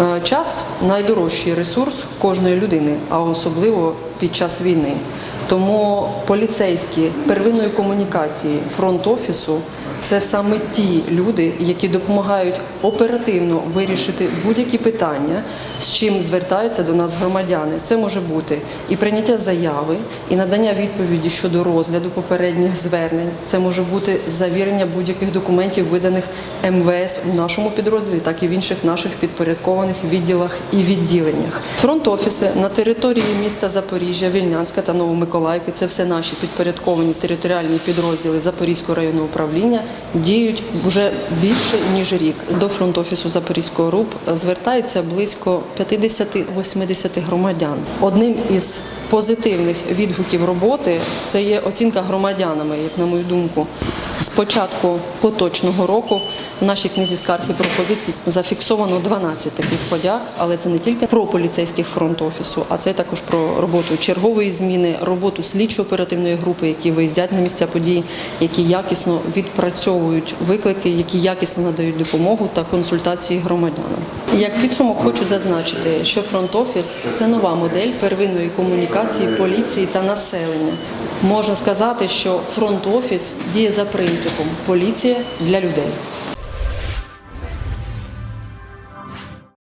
Е, Час найдорожчий ресурс кожної людини, а особливо під час війни. Тому поліцейські первинної комунікації фронт офісу це саме ті люди, які допомагають оперативно вирішити будь-які питання, з чим звертаються до нас громадяни. Це може бути і прийняття заяви, і надання відповіді щодо розгляду попередніх звернень. Це може бути завірення будь-яких документів, виданих МВС у нашому підрозділі, так і в інших наших підпорядкованих відділах і відділеннях. Фронт-офіси на території міста Запоріжжя, Вільнянська та Новомиколаївки це все наші підпорядковані територіальні підрозділи Запорізького районного управління діють вже більше ніж рік. До фронт-офісу Запорізького РУП звертається близько 50-80 громадян. Одним із позитивних відгуків роботи це є оцінка громадянами, як на мою думку. З початку поточного року в нашій книзі скарг і пропозицій зафіксовано 12 таких подяк, але це не тільки про поліцейських фронт офісу, а це також про роботу чергової зміни, роботу слідчо-оперативної групи, які виїздять на місця подій, які якісно відпрацьовують виклики, які якісно надають допомогу та консультації громадянам. Як підсумок хочу зазначити, що фронт офіс це нова модель первинної комунікації поліції та населення. Можна сказати, що фронт офіс діє за принципом поліція для людей.